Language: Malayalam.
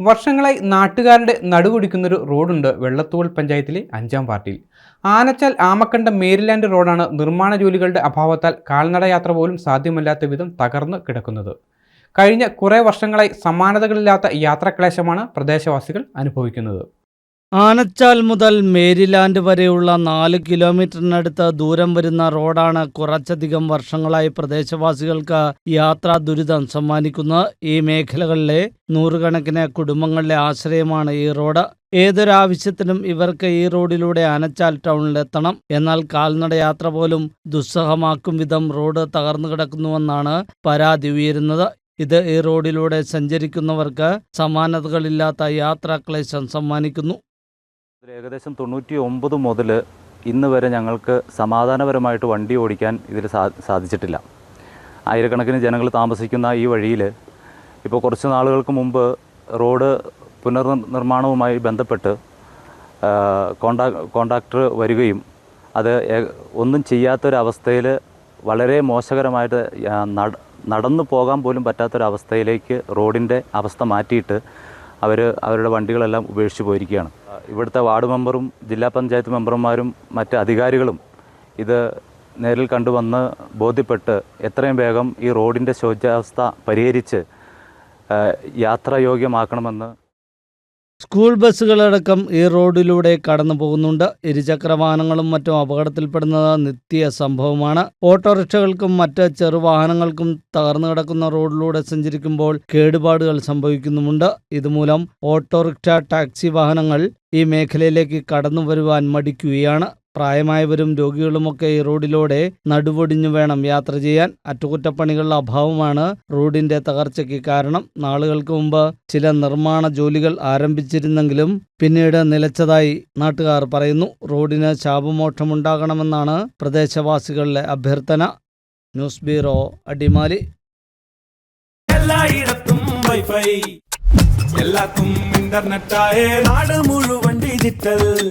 വർഷങ്ങളായി നാട്ടുകാരുടെ നടുകൊടിക്കുന്നൊരു റോഡുണ്ട് വെള്ളത്തോൾ പഞ്ചായത്തിലെ അഞ്ചാം വാർഡിൽ. ആനച്ചാൽ ആമക്കണ്ടം മേരിലാൻഡ് റോഡാണ് നിർമ്മാണ ജോലികളുടെ അഭാവത്താൽ കാൽനടയാത്ര പോലും സാധ്യമല്ലാത്ത വിധം തകർന്നു കിടക്കുന്നത്. കഴിഞ്ഞ കുറേ വർഷങ്ങളായി സമാനതകളില്ലാത്ത യാത്രാക്ലേശമാണ് പ്രദേശവാസികൾ അനുഭവിക്കുന്നത്. ആനച്ചാൽ മുതൽ മേരിലാൻഡ് വരെയുള്ള നാല് കിലോമീറ്ററിനടുത്ത് ദൂരം വരുന്ന റോഡാണ് കുറച്ചധികം വർഷങ്ങളായി പ്രദേശവാസികൾക്ക് യാത്രാ ദുരിതം സമ്മാനിക്കുന്ന ഈ മേഖലകളിലെ നൂറുകണക്കിന് കുടുംബങ്ങളുടെ ആശ്രയമാണ് ഈ റോഡ്. ഏതൊരാവശ്യത്തിനും ഇവർക്ക് ഈ റോഡിലൂടെ ആനച്ചാൽ ടൗണിലെത്തണം. എന്നാൽ കാൽനട യാത്ര പോലും ദുസ്സഹമാക്കും വിധം റോഡ് തകർന്നു കിടക്കുന്നുവെന്നാണ് പരാതി ഉയരുന്നത്. ഇത് ഈ റോഡിലൂടെ സഞ്ചരിക്കുന്നവർക്ക് സമാനതകളില്ലാത്ത യാത്രാക്ലേശം സമ്മാനിക്കുന്നു. ഏകദേശം തൊണ്ണൂറ്റി ഒമ്പത് മുതൽ ഇന്ന് വരെ ഞങ്ങൾക്ക് സമാധാനപരമായിട്ട് വണ്ടി ഓടിക്കാൻ ഇതിൽ സാധിച്ചിട്ടില്ല. ആയിരക്കണക്കിന് ജനങ്ങൾ താമസിക്കുന്ന ഈ വഴിയിൽ ഇപ്പോൾ കുറച്ച് നാളുകൾക്ക് മുമ്പ് റോഡ് പുനർനിർമ്മാണവുമായി ബന്ധപ്പെട്ട് കോണ്ടാ കോൺട്രാക്ടർ വരികയും അത് ഒന്നും ചെയ്യാത്തൊരവസ്ഥയിൽ വളരെ മോശകരമായിട്ട് നടന്നു പോകാൻ പോലും പറ്റാത്തൊരവസ്ഥയിലേക്ക് റോഡിന്റെ അവസ്ഥ മാറ്റിയിട്ട് അവർ അവരുടെ വണ്ടികളെല്ലാം ഉപേക്ഷിച്ച് പോയിരിക്കുകയാണ്. ഇവിടുത്തെ വാർഡ് മെമ്പറും ജില്ലാ പഞ്ചായത്ത് മെമ്പർമാരും മറ്റ് അധികാരികളും ഇത് നേരിൽ കണ്ടുവന്ന് ബോധ്യപ്പെട്ട് എത്രയും വേഗം ഈ റോഡിന്റെ ശോച്യാവസ്ഥ പരിഹരിച്ച് യാത്രായോഗ്യമാക്കണമെന്ന് സ്കൂൾ ബസ്സുകളടക്കം ഈ റോഡിലൂടെ കടന്നു പോകുന്നുണ്ട് ഇരുചക്ര വാഹനങ്ങളും മറ്റും അപകടത്തിൽപ്പെടുന്നത് നിത്യ സംഭവമാണ്. ഓട്ടോറിക്ഷകൾക്കും മറ്റ് ചെറുവാഹനങ്ങൾക്കും തകർന്നു കിടക്കുന്ന റോഡിലൂടെ സഞ്ചരിക്കുമ്പോൾ കേടുപാടുകൾ സംഭവിക്കുന്നുമുണ്ട്. ഇതുമൂലം ഓട്ടോറിക്ഷ ടാക്സി വാഹനങ്ങൾ ഈ മേഖലയിലേക്ക് കടന്നു വരുവാൻ മടിക്കുകയാണ്. പ്രായമായവരും രോഗികളുമൊക്കെ ഈ റോഡിലൂടെ നടുവൊടിഞ്ഞു വേണം യാത്ര ചെയ്യാൻ. അറ്റകുറ്റപ്പണികളുടെ അഭാവമാണ് റോഡിന്റെ തകർച്ചയ്ക്ക് കാരണം. നാളുകൾക്ക് മുമ്പ് ചില നിർമ്മാണ ജോലികൾ ആരംഭിച്ചിരുന്നെങ്കിലും പിന്നീട് നിലച്ചതായി നാട്ടുകാർ പറയുന്നു. റോഡിന് ശാപമോക്ഷമുണ്ടാകണമെന്നാണ് പ്രദേശവാസികളുടെ അഭ്യർത്ഥന. News bureau Adimali. എല്ലായിടത്തും വൈഫൈ. നാട് മുഴുവൻ ഡിജിറ്റൽ.